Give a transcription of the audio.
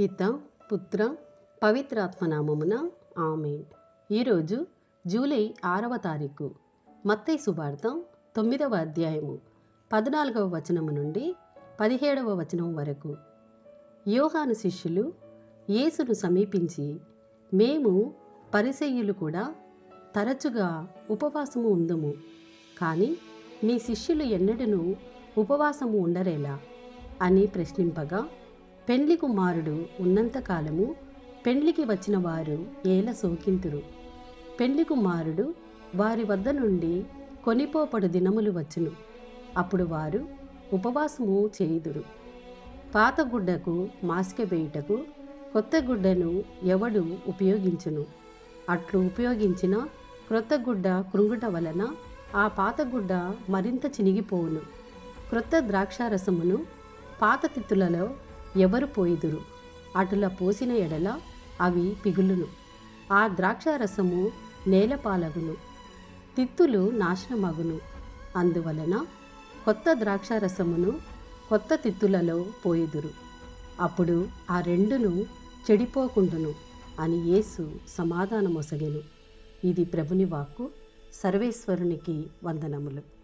పిత పుత్ర పవిత్రాత్మనామమున ఆమె ఈరోజు జూలై ఆరవ తారీఖు మత్తై సువార్త తొమ్మిదవ అధ్యాయము పద్నాలుగవ వచనము నుండి పదిహేడవ వచనం వరకు. యోహాను శిష్యులు యేసును సమీపించి మేము పరిసయ్యులు కూడా తరచుగా ఉపవాసము ఉందము కానీ మీ శిష్యులు ఎన్నడూ ఉపవాసము ఉండరేలా? అని ప్రశ్నింపగా పెండ్లి కుమారుడు ఉన్నంతకాలము పెండ్లికి వచ్చిన వారు ఏల సోకింతురు. పెండ్లి కుమారుడు వారి వద్ద నుండి కొనిపోపడు దినములు వచ్చును. అప్పుడు వారు ఉపవాసము చేయుదురు. పాత గుడ్డకు మాసిక వేయుటకు కొత్త గుడ్డను ఎవడు ఉపయోగించును? అట్లు ఉపయోగించిన క్రొత్త గుడ్డ కృంగుట వలన ఆ పాత గుడ్డ మరింత చినిగిపోవును. క్రొత్త ద్రాక్షారసమును పాత తిత్తులలో ఎవరు పోయిదురు? అటుల పోసిన ఎడల అవి పిగులును. ఆ ద్రాక్షారసము నేలపాలగును తిత్తులు నాశనమగును. అందువలన కొత్త ద్రాక్షారసమును కొత్త తిత్తులలో పోయిదురు. అప్పుడు ఆ రెండును చెడిపోకుండును అని యేసు సమాధానమొసగెను. ఇది ప్రభుని వాక్కు. సర్వేశ్వరునికి వందనములు.